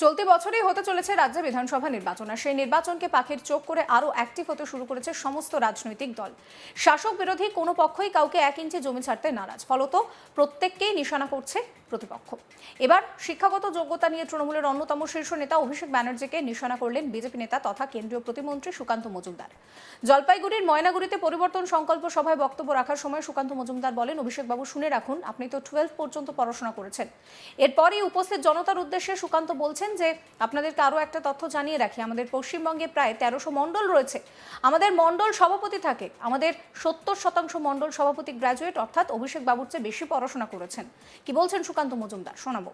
চলতি বছরেই হতে চলেছে রাজ্য বিধানসভা নির্বাচন, আর সেই নির্বাচনকে পাখির চোখ করে আরও অ্যাক্টিভ হতে শুরু করেছে সমস্ত রাজনৈতিক দল। শাসক বিরোধী কোনো পক্ষই কাউকে এক ইঞ্চি জমি ছাড়তে নারাজ। ফলত প্রত্যেককেই নিশানা করছে প্রতিপক্ষ। এবার শিক্ষাগত যোগ্যতা নিয়ে তৃণমূলের অন্যতম শীর্ষ নেতা অভিষেক ব্যানার্জিকে নিশানা করলেন বিজেপি নেতা তথা কেন্দ্রীয় প্রতিমন্ত্রী সুকান্ত মজুমদার। জলপাইগুড়ির ময়নাগুড়িতে পরিবর্তন সংকল্প সভায় বক্তব্য রাখার সময় সুকান্ত মজুমদার বলেন অভিষেকবাবু শুনে রাখুন, আপনি তো টুয়েলভ পর্যন্ত পড়াশোনা করেছেন। এরপরই উপস্থিত জনতার উদ্দেশ্যে সুকান্ত বলছেন যে, আপনাদেরকে আরও একটা তথ্য জানিয়ে রাখি। আমাদের পশ্চিমবঙ্গে প্রায় তেরোশো মণ্ডল রয়েছে। আমাদের মণ্ডল সভাপতি থাকে। আমাদের সত্তর শতাংশ মণ্ডল সভাপতি গ্র্যাজুয়েট অর্থাৎ অভিষেক বাবুর চেয়ে বেশি পড়াশোনা করেছেন। কি বলছেন সুকান্ত মজুমদার, শোনাবো।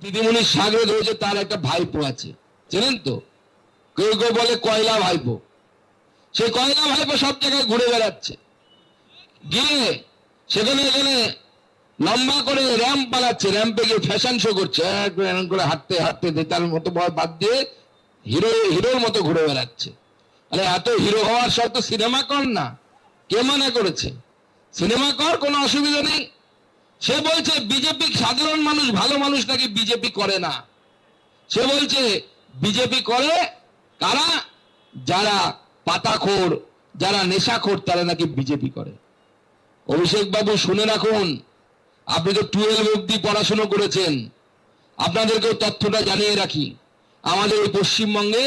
দিদিমণির সাগরে রয়েছে তার একটা ভাইপো আছে। জানেন তো? কেউ কেউ বলে কয়লা ভাইপো। সেই কয়লা ভাইপো সব জায়গায় ঘুরে বেড়াচ্ছে। গিয়ে সেখানে এখানে লম্বা করে র্যাম্প পালাচ্ছে র্যাম্পে গিয়ে ফ্যাশন শো করছে। এক করে হাঁটতে হাঁটতে তার মতো বাদ দিয়ে হিরো, হিরোর মতো ঘুরে বেড়াচ্ছে। আরে এত হিরো হওয়ার শর্ত সিনেমা কর না। কে মানা করেছে? সিনেমা কর কোনো অসুবিধা নেই। সে বলছে, বিজেপি সাধারণ মানুষ, ভালো মানুষ নাকি বিজেপি করে না? সে বলছে, বিজেপি করে কারা? যারা পাতাখোর, যারা নেশাখোর, তারা নাকি বিজেপি করে। অভিষেক বাবু, শুনে রাখুন, আপনি তো টুয়েলভ অব্দি পড়াশুনো করেছেন। আপনাদেরকেও তথ্যটা জানিয়ে রাখি, আমাদের এই পশ্চিমবঙ্গে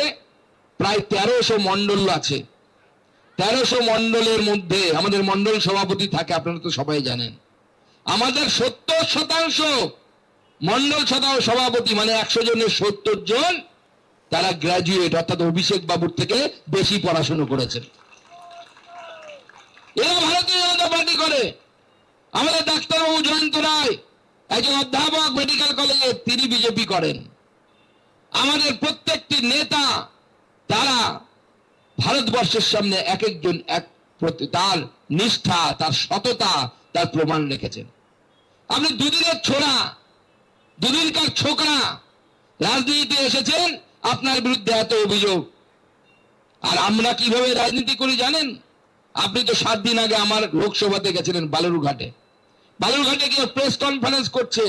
প্রায় তেরোশো মণ্ডল আছে। তেরোশো মণ্ডলের মধ্যে আমাদের মণ্ডল সভাপতি থাকে, আপনারা তো সবাই জানেন। আমাদের সত্তর শতাংশ মন্ডল শতাংশ সভাপতি মানে একশো জনের সত্তর জন, তারা গ্রাজুয়েট অর্থাৎ অভিষেক বাবুর থেকে বেশি পড়াশুনো করেছেন। এরা ভারতীয় জনতা পার্টি করে। আমাদের ডাক্তারবাবু জয়ন্ত রায়, একজন অধ্যাপক মেডিকেল কলেজে তিনি বিজেপি করেন। আমাদের প্রত্যেকটি নেতা, তারা ভারতবর্ষের সামনে এক একজন, এক তার নিষ্ঠা, তার সততা তার প্রমাণ রেখেছেন আপনি দুদিনের ছোড়া, দুদিনকার ছোকরা রাজনীতিতে এসেছেন, আপনার বিরুদ্ধে এত অভিযোগ। আর আমরা কীভাবে রাজনীতি করি জানেন? আপনি তো সাত দিন আগে আমার লোকসভাতে গেছিলেন বালুরঘাটে। বালুরঘাটে গিয়ে প্রেস কনফারেন্স করছে।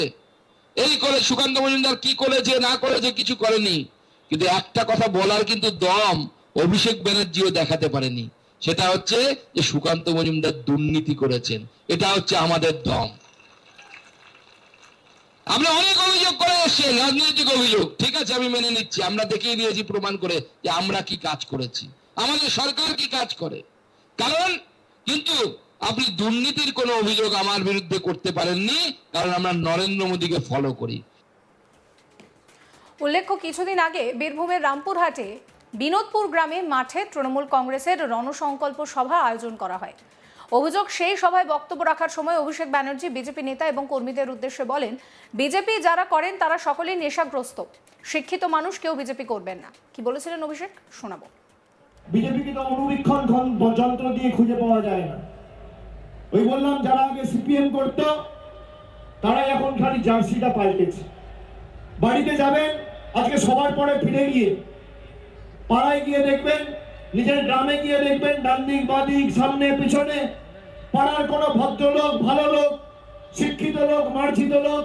এই করে সুকান্ত মজুমদার কি করেছে, না করেছে কিছু করেনি। কিন্তু একটা কথা বলার কিন্তু দম অভিষেক ব্যানার্জিও দেখাতে পারেনি। সেটা হচ্ছে যে সুকান্ত মজুমদার দুর্নীতি করেছেন। এটা হচ্ছে আমাদের দম। আমরা অনেক অভিযোগ করে এসছেন রাজনৈতিক অভিযোগ। ঠিক আছে, আমি মেনে নিচ্ছি। আমরা দেখিয়ে দিয়েছি প্রমাণ করে যে আমরা কি কাজ করেছি। আমাদের সরকার কি কাজ করে? কারণ কিন্তু আপনি দুর্নীতির কোনো অভিযোগ আমার বিরুদ্ধে করতে পারেননি, কারণ আমরা নরেন্দ্র মোদীকে ফলো করি। উল্লেখ্য, কিছুদিন আগে বীরভূমের রামপুরহাটে বিনোদপুর গ্রামে মাঠে তৃণমূল কংগ্রেসের রণসংকল্প সভা আয়োজন করা হয়। অভিযোগ সেই সভায় বক্তব্য রাখার সময় অভিষেক ব্যানার্জি, বিজেপি নেতা এবং কর্মীদের উদ্দেশ্যে বলেন, বিজেপি যারা করেন, তারা সকলেই নেশাগ্রস্ত। শিক্ষিত মানুষ কেউ বিজেপি করবেন না। কি বলেছিলেন অভিষেক? শোনাবো। বিজেপিকে তো অনুবীক্ষণ যন্ত্র দিয়ে খুঁজে পাওয়া যায় না। ওই বললাম, যারা আগে সিপিএম করতো তারা এখন খালি জার্সিটা পাল্টেছে। বাড়িতে যাবেন, আজকে সবার পরে ফিরে গিয়ে পাড়ায় গিয়ে দেখবেন, নিজের গ্রামে গিয়ে দেখবেন ডান দিক বাঁ দিক সামনে, পিছনে, পাড়ার কোনো ভদ্রলোক, ভালো লোক, শিক্ষিত লোক, মার্জিত লোক,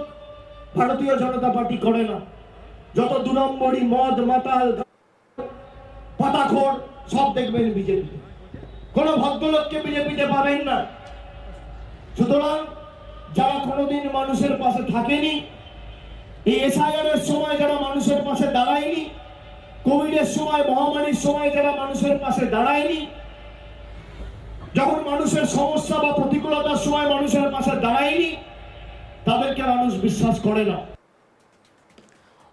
ভারতীয় জনতা পার্টি করে না। যত দু নম্বরই মদ, মাতাল, পাতাখোর, সব দেখবেন বিজেপি কোন ভদ্রলোককে বিজেপিতে পাবেন না। সুতরাং, যারা কোনোদিন মানুষের পাশে থাকেনি, এই এসআইআর এর সময় যারা মানুষের পাশে দাঁড়ায়নি কোভিডের সময়, মহামারীর সময় যারা মানুষের পাশে দাঁড়ায়নি, যখন মানুষের সমস্যা বা প্রতিকূলতার সময় মানুষের পাশে দাঁড়ায়নি, তাদেরকে মানুষ বিশ্বাস করে না।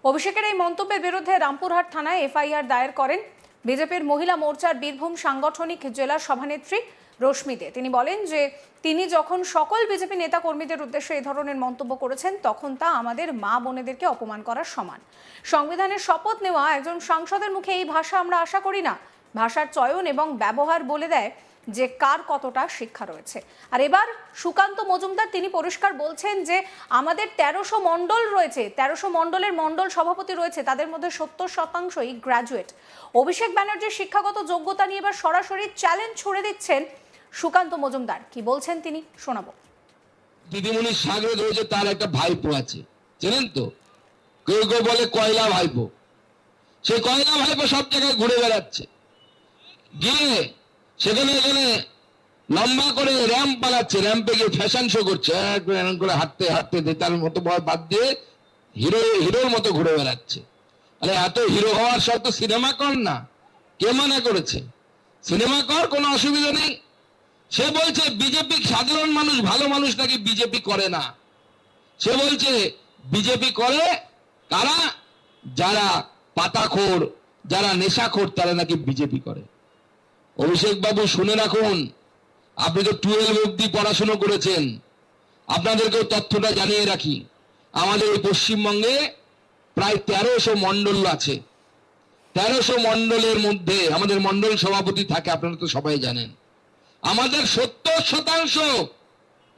অভিষেকের এই মন্তব্যের বিরুদ্ধে রামপুরহাট থানায় এফআইআর দায়ের করেন বিজেপির মহিলা মোর্চার বীরভূম সাংগঠনিক জেলা সভানেত্রী রশ্মি দে তিনি বলেন যে, তিনি যখন সকল বিজেপি নেতা কর্মীদের উদ্দেশ্যে এই ধরনের মন্তব্য করেছেন, তখন তা আমাদের মা বোনেদেরকে অপমান করার সমান। সংবিধানের শপথ নেওয়া একজন সাংসদের মুখে এই ভাষা আমরা আশা করি না। ভাষার চয়ন এবং ব্যবহার বলে দেয় যে কার কতটা শিক্ষা রয়েছে। আর এবার সুকান্ত মজুমদার তিনি পরিষ্কার বলছেন যে, আমাদের তেরোশো মণ্ডল রয়েছে, তেরোশো মণ্ডলের মণ্ডল সভাপতি রয়েছে, তাদের মধ্যে সত্তর শতাংশই গ্র্যাজুয়েট। অভিষেক ব্যানার্জির শিক্ষাগত যোগ্যতা নিয়ে এবার সরাসরি চ্যালেঞ্জ ছুড়ে দিচ্ছেন সুকান্ত মজুমদার, কি বলছেন তিনি? শোনাবো। দিদিমণির সাগরে রয়েছে তার একটা ভাইপো আছে। চেনেন তো? কেউ কেউ বলে কয়লা ভাইপো। সেই কয়লা ভাইপো সব জায়গায় ঘুরে বেড়াচ্ছে। গিয়ে সেখানে এখানে লম্বা করে র্যাম্প পালাচ্ছে র্যাম্পে গিয়ে ফ্যাশন শো করছে। এরকম করে হাঁটতে হাঁটতে তার মতো বয় বাদ দিয়ে হিরো, হিরোর মতো ঘুরে বেড়াচ্ছে। আরে এত হিরো হওয়ার সব তো সিনেমা কর না। কে মানা করেছে? সিনেমা কর, কোনো অসুবিধা নেই। সে বলছে, বিজেপি সাধারণ মানুষ, ভালো মানুষ নাকি বিজেপি করে না? সে বলছে, বিজেপি করে কারা? যারা পাতাখোর, যারা নেশাখোর, তারা নাকি বিজেপি করে। অভিষেক বাবু, শুনে রাখুন, আপনি তো টুয়েলভ অব্দি পড়াশুনো করেছেন। আপনাদেরকেও তথ্যটা জানিয়ে রাখি, আমাদের এই পশ্চিমবঙ্গে প্রায় তেরোশো মন্ডল আছে। তেরোশো মন্ডলের মধ্যে আমাদের মন্ডল সভাপতি থাকে, আপনারা তো সবাই জানেন। আমাদের সত্তর শতাংশ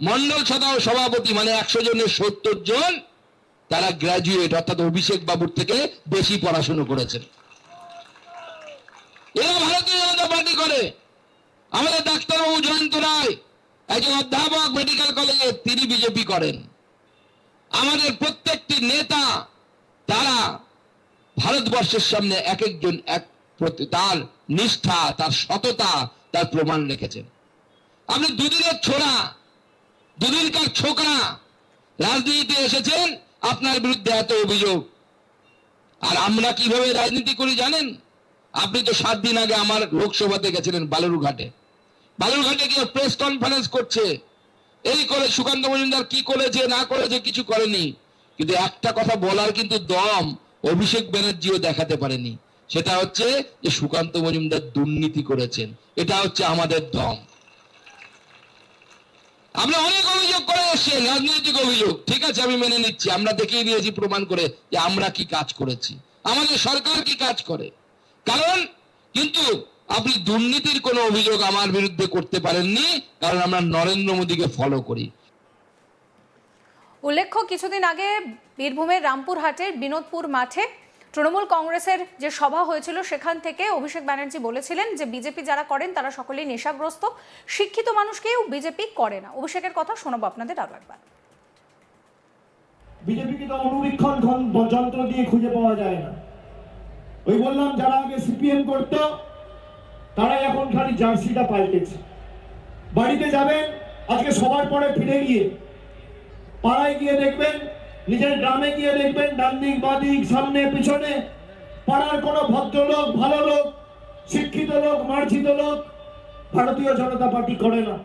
মন্ডল সভাপতি মানে একশো জনের সত্তর জন, তারা গ্রাজুয়েট অর্থাৎ অভিষেক বাবুর থেকে বেশি পড়াশুনো করেছেন। এরা ভারতীয় জনতা পার্টি করে। আমাদের ডাক্তারবাবু জয়ন্ত রায়, একজন অধ্যাপক মেডিকেল কলেজে তিনি বিজেপি করেন। আমাদের প্রত্যেকটি নেতা, তারা ভারতবর্ষের সামনে এক একজন, এক প্রতি- তার নিষ্ঠা, তার সততা তার প্রমাণ রেখেছেন আপনি দুদিনের ছোড়া দুদিনকার ছোকরা রাজনীতিতে এসেছেন, আপনার বিরুদ্ধে এত অভিযোগ। আর আমরা কীভাবে রাজনীতি করি জানেন? আপনি তো সাত দিন আগে আমার লোকসভাতে গেছিলেন বালুরঘাটে। বালুরঘাটে গিয়ে প্রেস কনফারেন্স করছে। এই করে সুকান্ত মজুমদার কি করেছে, না করেছে কিছু করেনি। কিন্তু একটা কথা বলার কিন্তু দম অভিষেক ব্যানার্জিও দেখাতে পারেনি। সেটা হচ্ছে যে সুকান্ত মজুমদার দুর্নীতি করেছেন। এটা হচ্ছে আমাদের দম। আমরা অনেক অভিযোগ করে এসছেন রাজনৈতিক অভিযোগ। ঠিক আছে, আমি মেনে নিচ্ছি। আমরা দেখিয়ে দিয়েছি প্রমাণ করে যে আমরা কি কাজ করেছি। আমাদের সরকার কি কাজ করে? কারণ কিন্তু আপনি দুর্নীতির কোনো অভিযোগ আমার বিরুদ্ধে করতে পারেননি, কারণ আমরা নরেন্দ্র মোদীকে ফলো করি। উল্লেখ্য, কিছুদিন আগে বীরভূমের রামপুরহাটের বিনোদপুর মাঠে তৃণমূল কংগ্রেসের যে সভা হয়েছিল, সেখান থেকে অভিষেক ব্যানার্জি বলেছিলেন যে বিজেপি যারা করেন, তারা সকলেই নেশাগ্রস্ত। শিক্ষিত মানুষকেও বিজেপি করে না। অভিষেকের কথা শোনাবো আপনাদের আরও একবার। বিজেপিকে তো অনুবীক্ষণ যন্ত্র দিয়ে খুঁজে পাওয়া যায় না। ওই বললাম, যারা আগে সিপিএম করতো, তারাই এখন খালি জার্সিটা পাল্টেছে। বাড়িতে যাবেন, আজকে সবার পরে ফিরে গিয়ে পাড়ায় গিয়ে দেখবেন নিজের গ্রামে গিয়ে দেখবেন ডান দিক বাদিক, সামনে, পিছনে পাড়ার কোনো ভদ্রলোক, ভালো লোক, শিক্ষিত লোক, মার্জিত লোক ভারতীয় জনতা পার্টি করে না।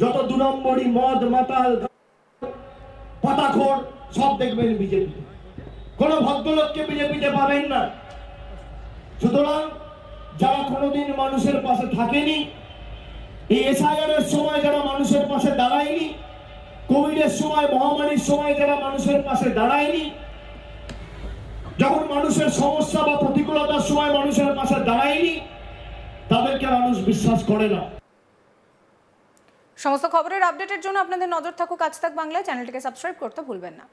যত দু নম্বরই মদ, মাতাল, পাতাখোর, সব দেখবেন বিজেপি। কোন ভদ্রলোককে বিজেপিতে পাবেন না। সুতরাং যারা কোনোদিন মানুষের পাশে থাকেনি, এই এসআইআর এর সময় যারা মানুষের পাশে দাঁড়ায়নি কোভিডের সময়, মহামারীর সময় যারা মানুষের পাশে দাঁড়ায়নি, যখন মানুষের সমস্যা বা প্রতিকূলতার সময় মানুষের পাশে দাঁড়ায়নি, তাদেরকে মানুষ বিশ্বাস করে না। সমস্ত খবরের আপডেটের জন্য আপনাদের নজর থাকুক আজ তাক বাংলা চ্যানেলটিকে সাবস্ক্রাইব করতে ভুলবেন না।